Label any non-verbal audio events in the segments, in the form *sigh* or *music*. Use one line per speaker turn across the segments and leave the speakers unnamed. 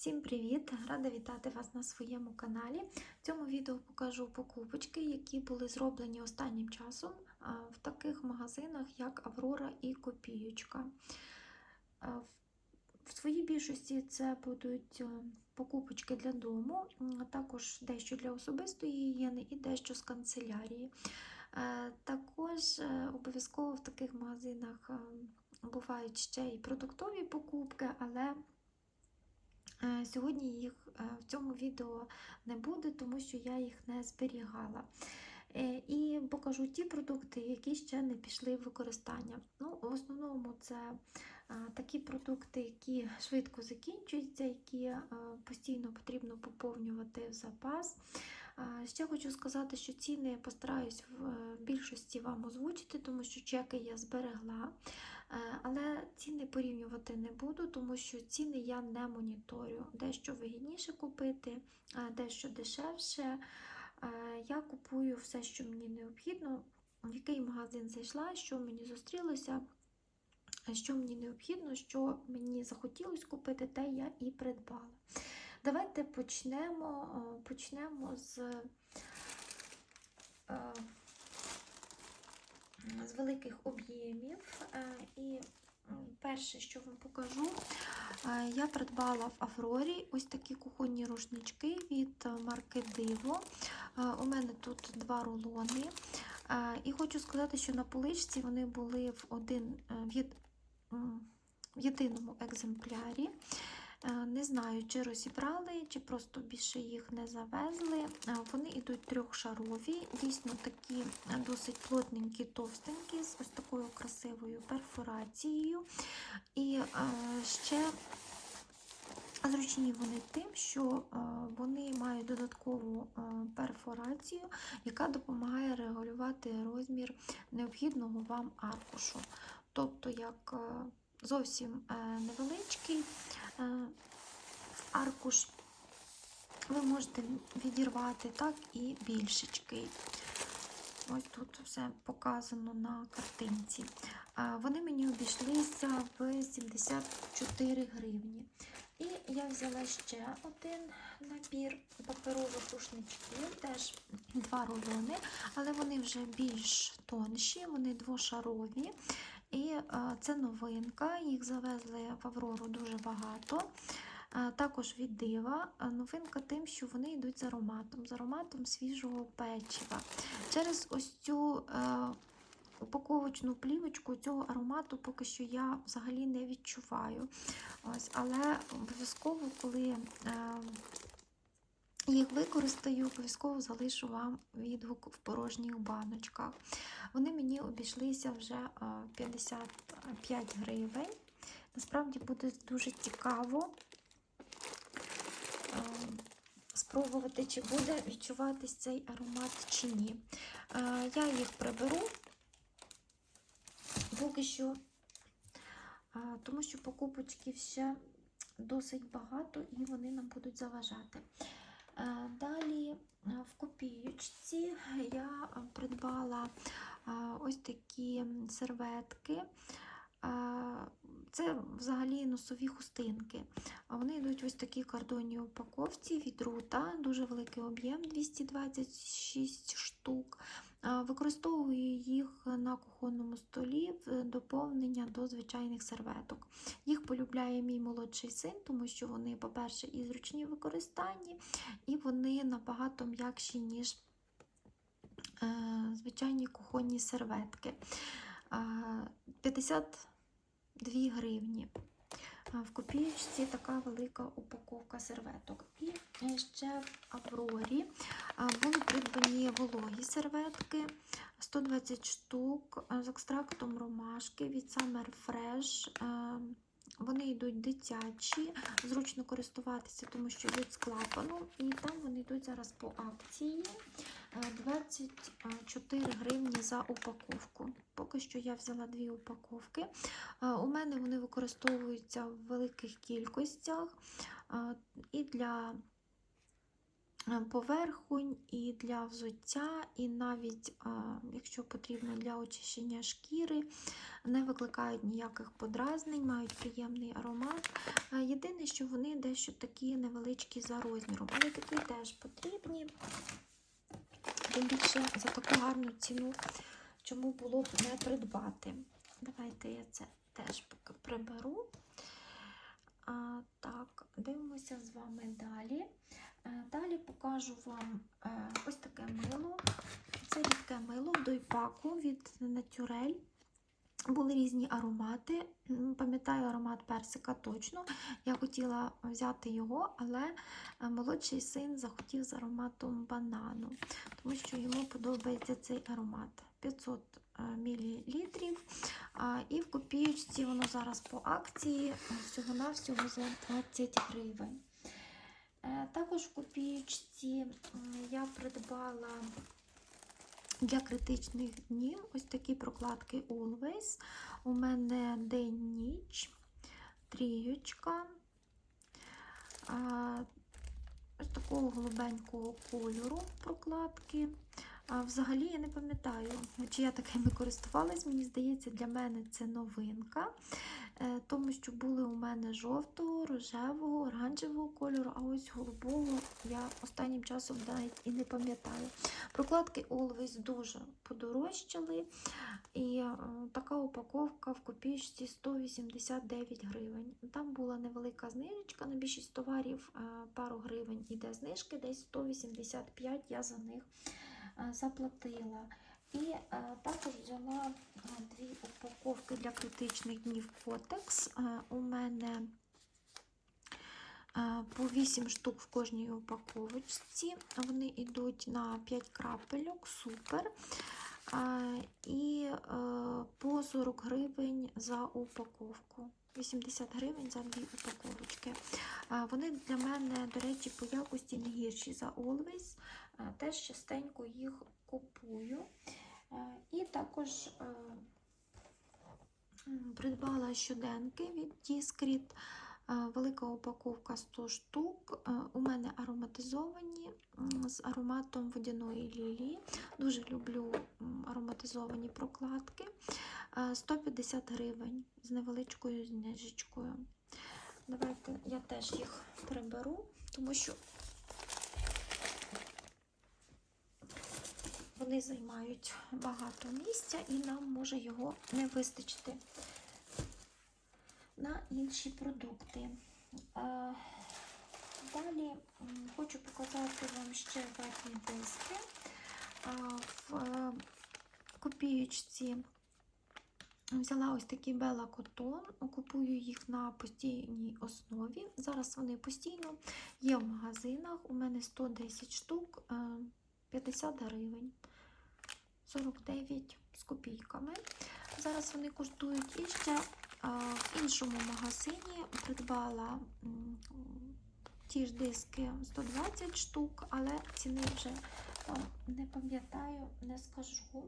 Всім привіт! Рада вітати вас на своєму каналі. В цьому відео покажу покупочки, які були зроблені останнім часом в таких магазинах, як Аврора і Копіючка. В- своїй більшості це будуть е, покупочки для дому, а також дещо для особистої гігієни і дещо з канцелярії. Е, Також е, обов'язково в таких магазинах бувають ще і продуктові покупки, але Сьогодні їх е, в цьому відео не буде, тому що я їх не зберігала. Е, І покажу ті продукти, які ще не пішли в використання. Ну, в основному це е, такі продукти, які швидко закінчуються, які е, постійно потрібно поповнювати в запас. Ще хочу сказати, що ціни я постараюсь в е, більшості вам озвучити, тому що чеки я зберегла. Е, Але ціни порівнювати не буду, тому що ціни я не моніторю. Дещо вигідніше купити, е, дещо дешевше. Я купую все, що мені необхідно, в який магазин зайшла, що мені зустрілося, що мені необхідно, що мені захотілося купити, те я і придбала. Давайте почнемо, е, почнемо з, е, з великих об'ємів. Е, І перше, що вам покажу, я придбала в Аврорі ось такі кухонні рушнички від марки Диво. У мене тут два рулони. І хочу сказати, що на поличці вони були в один в єдиному екземплярі. Е, Не знаю, чи розібрали, чи просто більше їх не завезли. Е, Вони йдуть трьохшарові, дійсно такі е, досить плотненькі, товстенькі, з ось такою красивою перфорацією. І ще зручні вони тим, що вони мають додаткову перфорацію, яка допомагає регулювати розмір необхідного вам аркушу. Тобто, як зовсім е, невеличкий е, аркуш ви можете відірвати, так і більшечкий. Ось тут все показано на картинці. Вони мені обійшлися в 74 гривні. І я взяла ще один набір паперових рушничків, теж два рулони, але вони вже більш тонші, вони двошарові. І е, це новинка, їх завезли в Аврору дуже багато. Е, Також від дива Е, новинка тим, що вони йдуть з ароматом, з ароматом свіжого печива. Через ось цю упаковочну плівочку цього аромату поки що я взагалі не відчуваю. Ось, але обов'язково, коли їх використаю, обов'язково залишу вам відгук в порожніх баночках. Вони мені обійшлися вже е, 55 гривень. Насправді буде дуже цікаво спробувати, чи буде відчуватись цей аромат чи ні. Я їх приберу поки що, тому що покупочків ще досить багато і вони нам будуть заважати. Е, Далі е, в копіючці я придбала е, ось такі серветки. Це взагалі носові хустинки. Вони йдуть в ось такій картонній упаковці від рута, дуже великий об'єм 226 штук. Використовую їх на кухонному столі в доповнення до звичайних серветок. Їх полюбляє мій молодший син, тому що вони, по-перше, і зручні в використанні, і вони набагато м'якші, ніж е, звичайні кухонні серветки. 52 гривні. В копієчці така велика упаковка серветок. І ще в Аврорі були придбані вологі серветки 120 штук з екстрактом ромашки від Summer Fresh. Е, Вони йдуть дитячі, зручно користуватися, тому що йдуть з клапану. І там вони йдуть зараз по акції е, 24 гривні за упаковку. Поки що я взяла дві упаковки. Е, У мене вони використовуються в великих кількостях е, і для е, поверхонь, і для взуття, і навіть, е, якщо потрібно для очищення шкіри, не викликають ніяких подразнень, мають приємний аромат. Е, Єдине, що вони дещо такі невеличкі за розміром, але такі теж потрібні. Тим більше за таку гарну ціну, чому було б не придбати. Давайте я це теж поки приберу. А, так, дивимося з вами далі. Е, Далі покажу вам е, ось таке мило. Це рідке мило дойпаку від Натюрель. Були різні аромати. Пам'ятаю аромат персика точно. Я хотіла взяти його, але е, молодший син захотів з ароматом банану, тому що йому подобається цей аромат. 500 мл. І в копієчці воно зараз по акції всього-навсього за 20 гривень. Також в копієчці я придбала для критичних днів ось такі прокладки Always. У мене день-ніч, трієчка. Ось такого голубенького кольору прокладки. Взагалі я не пам'ятаю, чи я такими *laughs* користувалась. Мені здається, для мене це новинка, тому що були у мене жовтого, рожевого, оранжевого кольору, а ось голубого я останнім часом навіть і не пам'ятаю. Прокладки Always дуже подорожчали, і е, така упаковка в копійці 189 гривень. Там була невелика знижечка на більшість товарів, е, пару гривень іде знижки, десь 185 я за них е, заплатила. І е, також взяла е, дві упаковки для критичних днів Котекс. Е, у мене е, по 8 штук в кожній упаковочці. Вони йдуть на 5 крапельок, супер. Е, І е, по 40 гривень за упаковку. 80 гривень за дві упаковочки. Вони для мене, до речі, по якості не гірші за Always. Теж частенько їх купую. Е, І також е, придбала щоденки від Discreet. Е, Велика упаковка 100 штук. У мене ароматизовані з ароматом водяної лілії. Дуже люблю ароматизовані прокладки. Е, 150 гривень з невеличкою знижечкою. Давайте я теж їх приберу, тому що вони займають багато місця і нам може його не вистачити на інші продукти. Далі хочу показати вам ще верхні диски. В е, копієчці взяла ось такі Бела Котон, купую їх на постійній основі. Зараз вони постійно є в магазинах. У мене 110 штук, е, 50 гривень, 49 з копійками. Зараз вони коштують і ще е, в іншому магазині придбала ті ж диски 120 штук, але ціни вже не пам'ятаю, не скажу.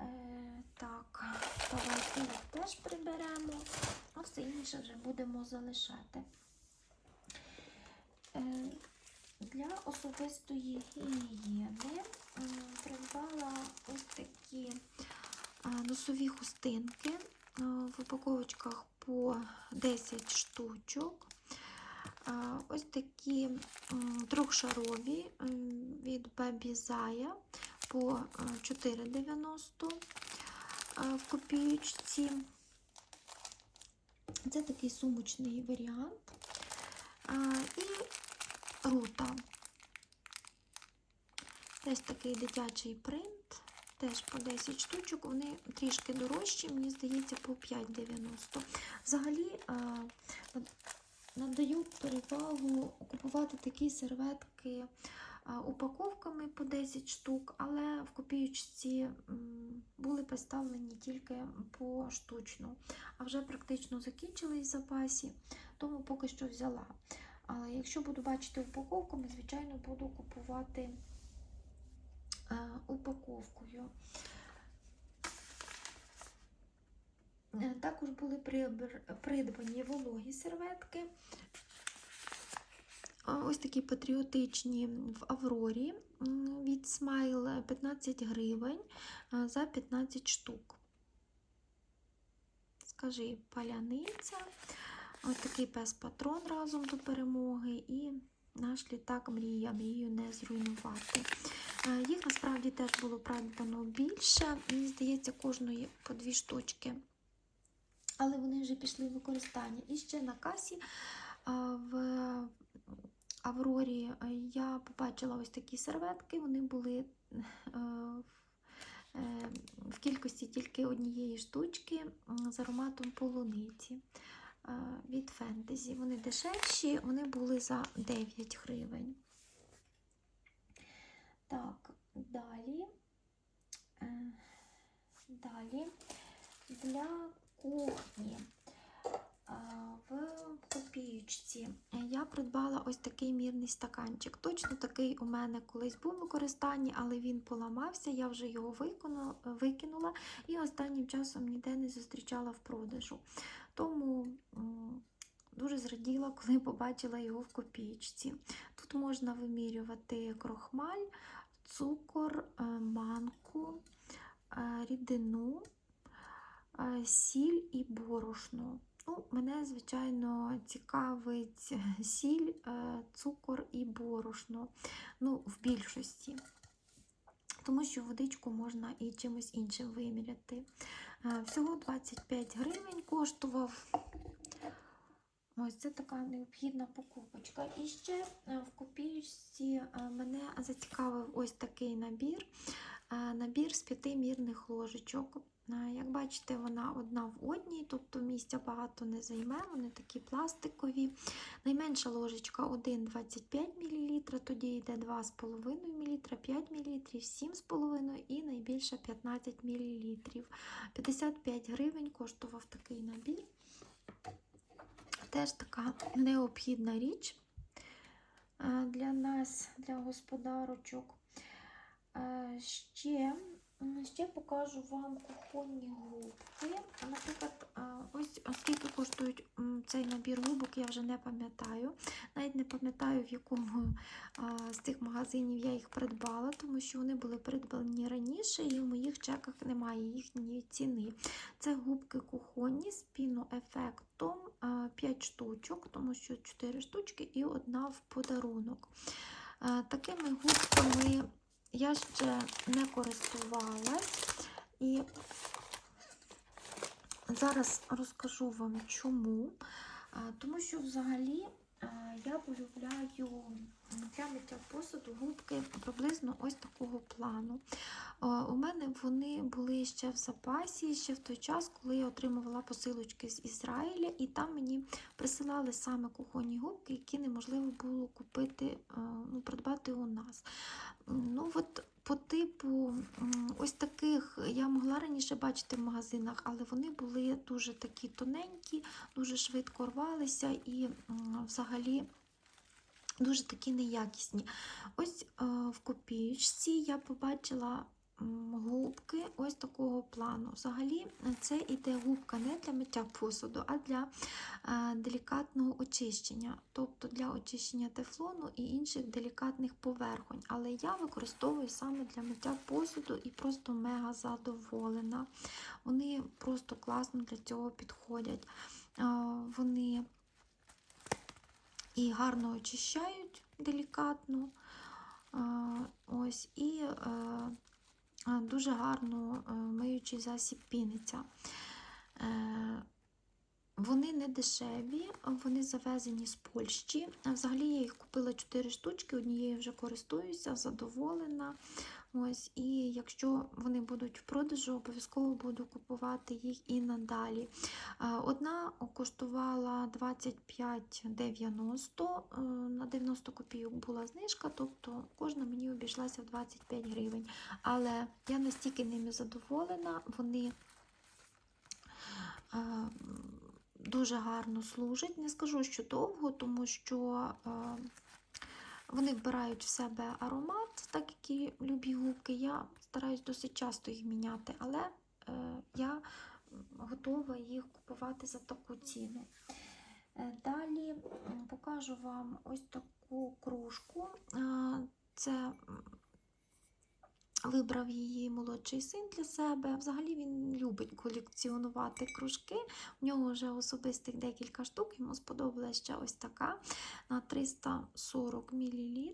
Е, так, давайте їх теж приберемо, а все інше вже будемо залишати. Для особистої гігієни придбала ось такі носові хустинки в упаковочках по 10 штучок. Ось такі трьохшарові від Baby Zaya по 4,90 а, в копієчці. Це такий сумочний варіант. І рута. Теж такий дитячий принт, теж по 10 штучок. Вони трішки дорожчі, мені здається, по 5,90. Взагалі надаю перевагу купувати такі серветки упаковками по 10 штук, але в копіючці були представлені тільки по штучну, а вже практично закінчились запасі, тому поки що взяла. Але якщо буду бачити упаковками, звичайно, буду купувати е, упаковкою. Е, Також були придбані вологі серветки. Ось такі патріотичні в Аврорі від Smile 15 гривень за 15 штук. Скажи, паляниця. Ось такий пес-патрон разом до перемоги і наш літак мрія, мрію не зруйнувати. Е, Їх насправді теж було придбано більше. Мені здається, кожної по дві штучки. Але вони вже пішли в використання. І ще на касі в Аврорі е, я побачила ось такі серветки. Вони були е, в- е, кількості тільки однієї штучки з ароматом полуниці е, від фентезі. Вони дешевші, вони були за 9 гривень. Так, далі. Е, Далі для кухні. В копіючці я придбала ось такий мірний стаканчик. Точно такий у мене колись був у використанні, але він поламався, я вже його викинула і останнім часом ніде не зустрічала в продажу. Тому дуже зраділа, коли побачила його в копіючці. Тут можна вимірювати крохмаль, цукор, е, манку, е, рідину, е, сіль і борошно. Ну, мене, звичайно, цікавить сіль, цукор і борошно. Ну, в більшості. Тому що водичку можна і чимось іншим виміряти. Всього 25 гривень коштував. Ось це така необхідна покупочка. І ще е, в копійці е, мене зацікавив ось такий набір. Е, Набір з п'яти мірних ложечок. Е, Як бачите, вона одна в одній, тобто місця багато не займе, вони такі пластикові. Найменша ложечка 1,25 мл, тоді йде 2,5 мл, 5 мл, 7,5 і найбільша 15 мл. 55 гривень коштував такий набір. Теж така необхідна річ е, для нас, для господарочок. Е, Ще, ще покажу вам кухонні губки. Наприклад, ось скільки коштують цей набір губок, я вже не пам'ятаю. Навіть не пам'ятаю, в якому з цих магазинів я їх придбала, тому що вони були придбані раніше, і в моїх чеках немає їхньої ціни. Це губки кухонні з піноефектом 5 штучок, тому що 4 штучки і одна в подарунок. Такими губками я ще не користувалась. І зараз розкажу вам чому. Тому що взагалі я полюбляю для миття посуду губки приблизно ось такого плану. У мене вони були ще в запасі, ще в той час, коли я отримувала посилочки з Ізраїля, і там мені присилали саме кухонні губки, які неможливо було купити, ну, придбати у нас. Ну, от по типу ось таких я могла раніше бачити в магазинах, але вони були дуже такі тоненькі, дуже швидко рвалися і взагалі дуже такі неякісні. Ось е, в копіючці я побачила губки ось такого плану. Взагалі, це іде губка не для миття посуду, а для е, делікатного очищення, тобто для очищення тефлону і інших делікатних поверхонь. Але я використовую саме для миття посуду і просто мега задоволена. Вони просто класно для цього підходять. Е, Вони і гарно очищають делікатно. е, Ось, і е, е, дуже гарно е, миючий засіб піниться. Вони не дешеві, вони завезені з Польщі. Взагалі я їх купила 4 штучки, однією вже користуюся, задоволена. Ось, і якщо вони будуть в продажу, обов'язково буду купувати їх і надалі. Одна коштувала 25,90, е, на 90 копійок була знижка, тобто кожна мені обійшлася в 25 гривень. Але я настільки ними задоволена, вони е, дуже гарно служать. Не скажу, що довго, тому що е, вони вбирають в себе аромат, так як і любі губки. Я стараюсь досить часто їх міняти, але е, я готова їх купувати за таку ціну. Е, Далі покажу вам ось таку кружку. Це Вибрав її молодший син для себе. Взагалі він любить колекціонувати кружки. У нього вже особистих декілька штук. Йому сподобалася ще ось така на 340 мл.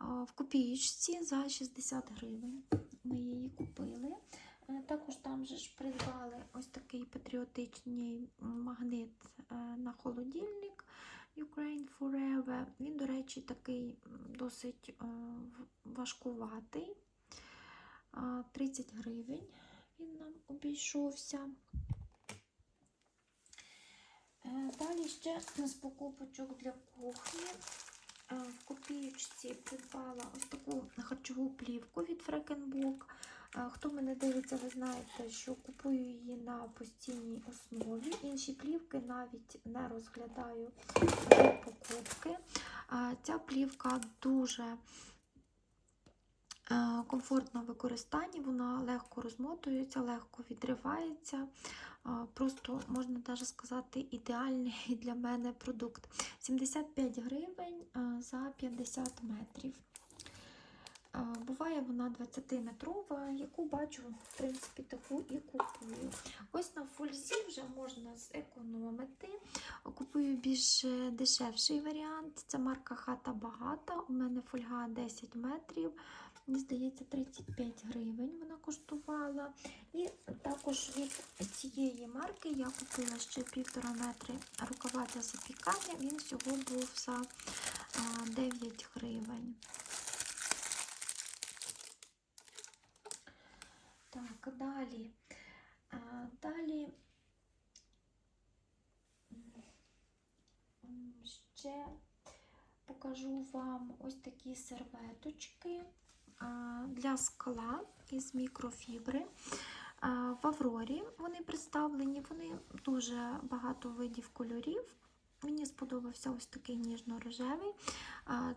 В копієчці за 60 гривень. Ми її купили. Е, Також там же ж придбали ось такий патріотичний магнит е, на холодильник Ukraine Forever. Він, до речі, такий досить е, важкуватий. 30 гривень він нам обійшовся. Е, Далі ще з покупочок для кухні. Е, В копієчці придбала ось таку харчову плівку від Фрекенбок. Хто мене дивиться, ви знаєте, що купую її на постійній основі. Інші плівки навіть не розглядаю до покупки. Ця плівка дуже е, комфортна в використанні, вона легко розмотується, легко відривається. Просто можна навіть сказати, ідеальний *laughs* для мене продукт. 75 гривень е, за 50 метрів. Е, Буває вона 20-метрова, яку бачу, в принципі, таку і купую. Ось на фользі вже можна зекономити. Купую більш е, дешевший варіант. Це марка Хата Багата. У мене фольга 10 метрів. Мені здається, 35 гривень вона коштувала. І також від цієї марки я купила ще півтора метри рукава для запікання. Він всього був за 9 гривень. Так, далі. А, Далі ще покажу вам ось такі серветочки для скла із мікрофібри. В Аврорі вони представлені, вони дуже багато видів кольорів. Мені сподобався ось такий ніжно-рожевий.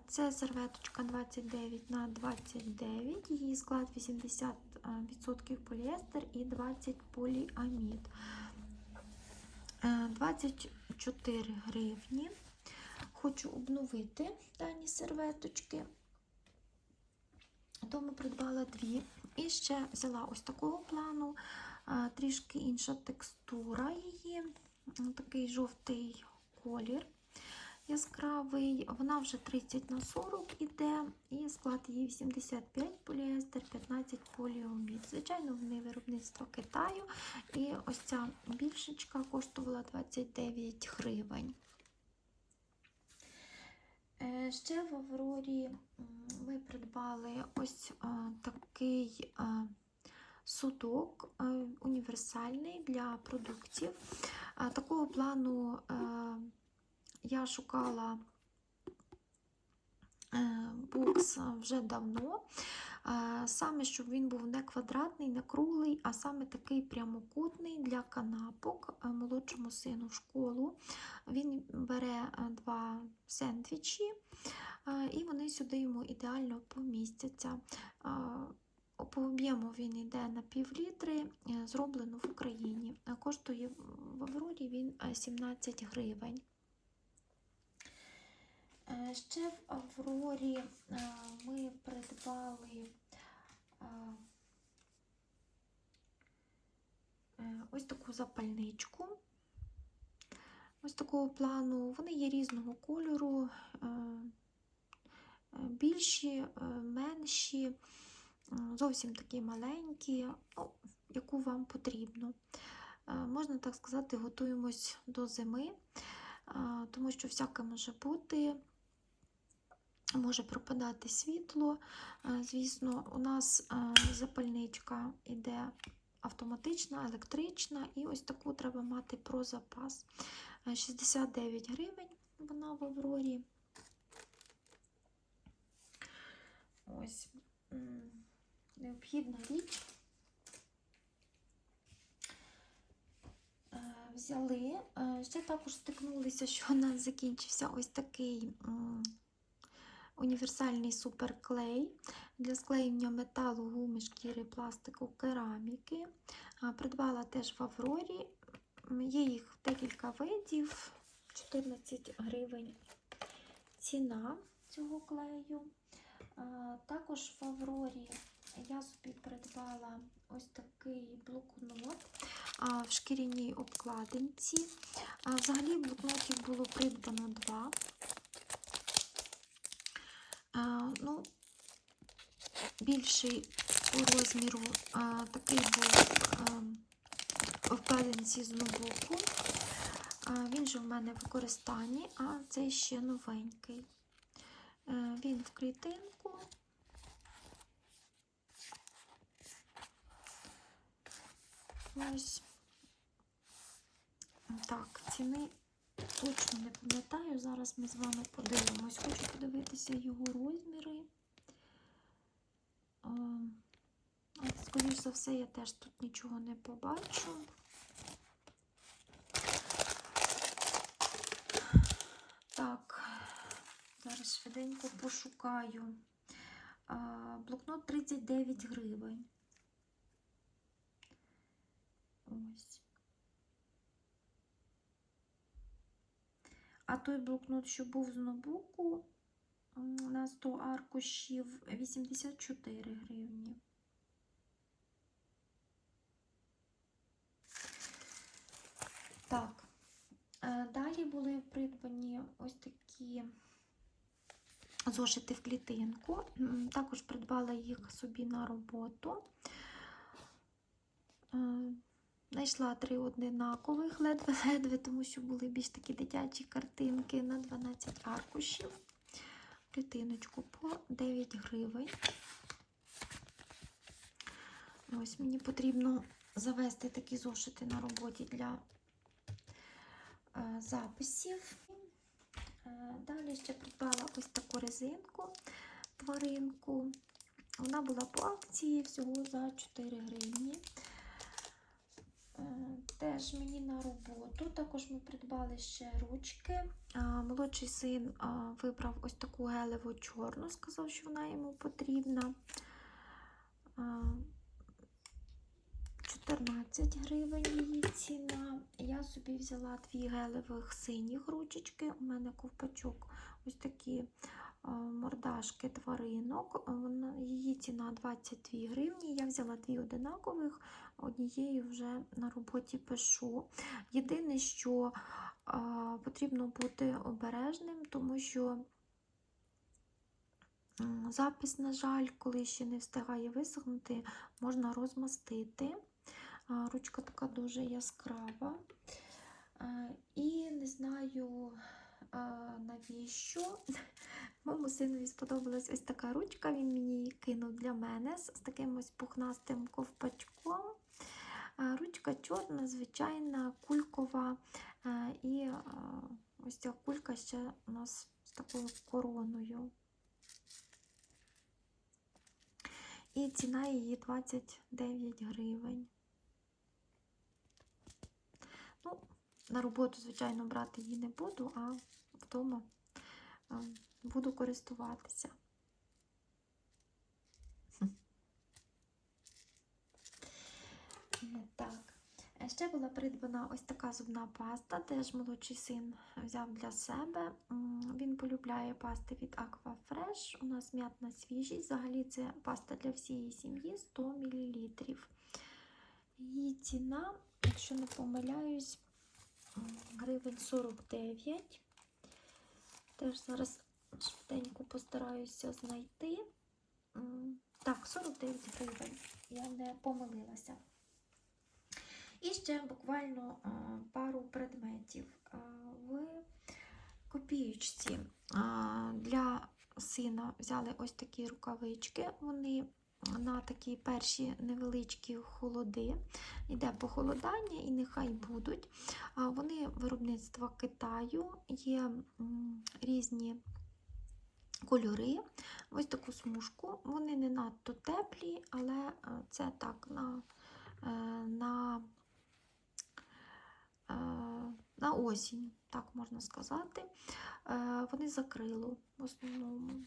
Це серветочка 29 на 29, її склад 80% поліестер і 20 поліамід. Е, 24 гривні. Хочу обновити дані серветочки. Тому придбала дві. І ще взяла ось такого плану, трішки інша текстура її, такий жовтий колір яскравий. Вона вже 30 на 40 іде, і склад її 85 поліестер, 15 поліомід. Звичайно, вони виробництва Китаю. І ось ця більшечка коштувала 29 гривень. Е, Ще в Аврорі ми придбали ось такий а, судок універсальний для продуктів. Такого плану е, я шукала е, бокс вже давно. Е, Саме, щоб він був не квадратний, не круглий, а саме такий прямокутний для канапок е, молодшому сину в школу. Він бере е, два сендвічі, е, і вони сюди йому ідеально помістяться. По об'єму він йде на пів літри, е, зроблено в Україні. Е, Коштує в Аврорі він е, 17 гривень. Е, Ще в Аврорі ми придбали ось таку запальничку. Ось такого плану. Вони є різного кольору, більші, менші, зовсім такі маленькі, яку вам потрібно. Е, Можна так сказати, готуємось до зими, е, тому що всяке може бути. Може пропадати світло. Е, Звісно, у нас запальничка йде автоматична, електрична, і ось таку треба мати про запас. Е, 69 гривень вона в Аврорі. Ось необхідна річ. Е, Взяли. Е, Ще також стикнулися, що у нас закінчився ось такий універсальний суперклей для склеєння металу, гуми, шкіри, пластику, кераміки. Придбала теж в Аврорі. Є їх декілька видів, 14 гривень ціна цього клею. Також в Аврорі я собі придбала ось такий блокнот в шкіряній обкладинці. Взагалі блокнотів було придбано два. Ну, більший по розміру такий був вкладинці з. А, Він же в мене в використанні, а цей ще новенький. Е, Він в клітинку. Ось. Так, ціни точно не пам'ятаю. Зараз ми з вами подивимось. Хочу подивитися його розміри. А, Скоріш за все, я теж тут нічого не побачу. Так, зараз швиденько пошукаю. Блокнот 39 гривень. Ось. А той блокнот, що був з ноутбуку, на 100 аркушів 84 гривні. Так, е, далі були придбані ось такі зошити в клітинку. Також придбала їх собі на роботу. Знайшла три одинакових ледве-ледве, *laughs* тому що були більш такі дитячі картинки на 12 аркушів. Клітиночку по 9 гривень. Ось мені потрібно завести такі зошити на роботі для е, записів. Е, Далі ще придбала ось таку резинку, тваринку. Вона була по акції всього за 4 гривні. Е, Теж мені на роботу. Також ми придбали ще ручки. Молодший син вибрав ось таку гелеву чорну, сказав, що вона йому потрібна. 14 гривень її ціна. Я собі взяла дві гелевих синіх ручечки. У мене ковпачок ось такі мордашки тваринок. Її ціна 22 гривні. Я взяла дві одинакових, однією вже на роботі пишу. Єдине, що потрібно бути обережним, тому що запис, на жаль, коли ще не встигає висохнути, можна розмастити. Ручка така дуже яскрава. І не знаю навіщо. *laughs* Моєму синові сподобалась ось така ручка, він мені її кинув для мене з таким ось пухнастим ковпачком. Ручка чорна, звичайна, кулькова. І ось ця кулька ще у нас з такою короною. І ціна її 29 гривень. Ну, на роботу, звичайно, брати її не буду, а вдома буду користуватися. Е, Так. Е, Ще була придбана ось така зубна паста, теж молодший син взяв для себе. Він полюбляє пасти від Aquafresh. У нас м'ятна свіжість. Взагалі це паста для всієї сім'ї 100 мл. Її ціна, якщо не помиляюсь, гривень 49. Теж зараз швиденько постараюся знайти. Так, 49 гривень. Я не помилилася. І ще буквально пару предметів. В копіючці. для сина взяли ось такі рукавички. Вони на такі перші невеличкі холоди. Йде похолодання і нехай будуть. Вони виробництва Китаю, є різні кольори. Ось таку смужку. Вони не надто теплі, але е, це так на, е, на е, на осінь, так можна сказати. Вони закрило в основному.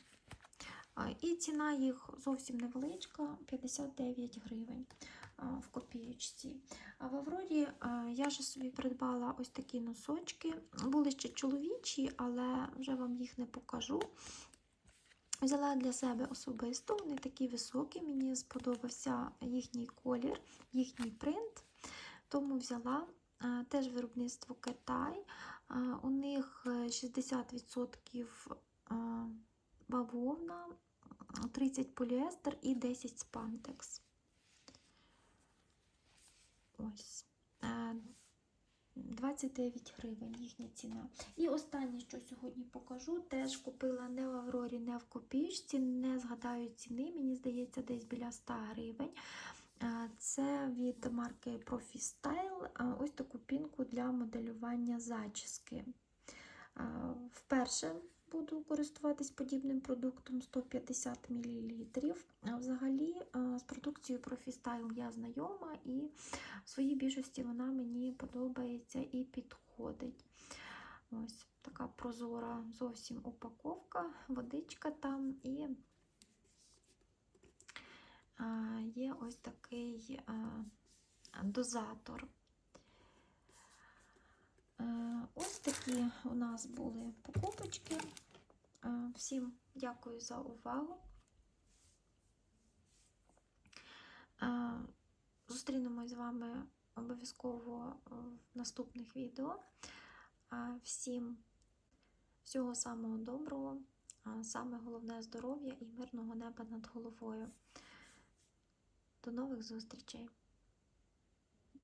І ціна їх зовсім невеличка 59 гривень в копієчці. А в Аврорі я ж собі придбала ось такі носочки. Були ще чоловічі, але вже вам їх не покажу. Взяла для себе особисто, вони такі високі, мені сподобався їхній колір, їхній принт, тому взяла теж виробництво Китай. У них е, 60% е, бавовна, 30 поліестер і 10 спантекс. Ось. Е, 29 гривень їхня ціна. І останнє, що сьогодні покажу, теж купила не в Аврорі, не в копійці, не згадаю ціни, мені здається, десь біля 100 гривень. Е, Це від марки Profi Style. Е, Ось таку пінку для моделювання зачіски. Е, Вперше буду користуватись подібним продуктом 150 мл. А Взагалі е, з продукцією Profi Style я знайома і в своїй більшості вона мені подобається і підходить. Ось така прозора зовсім упаковка, водичка там і є ось такий дозатор. Е, Ось такі у нас були покупочки. Е, Всім дякую за увагу. Е, Зустрінемось з вами обов'язково в наступних відео. Всім всього самого доброго, саме головне здоров'я і мирного неба над головою. До нових зустрічей!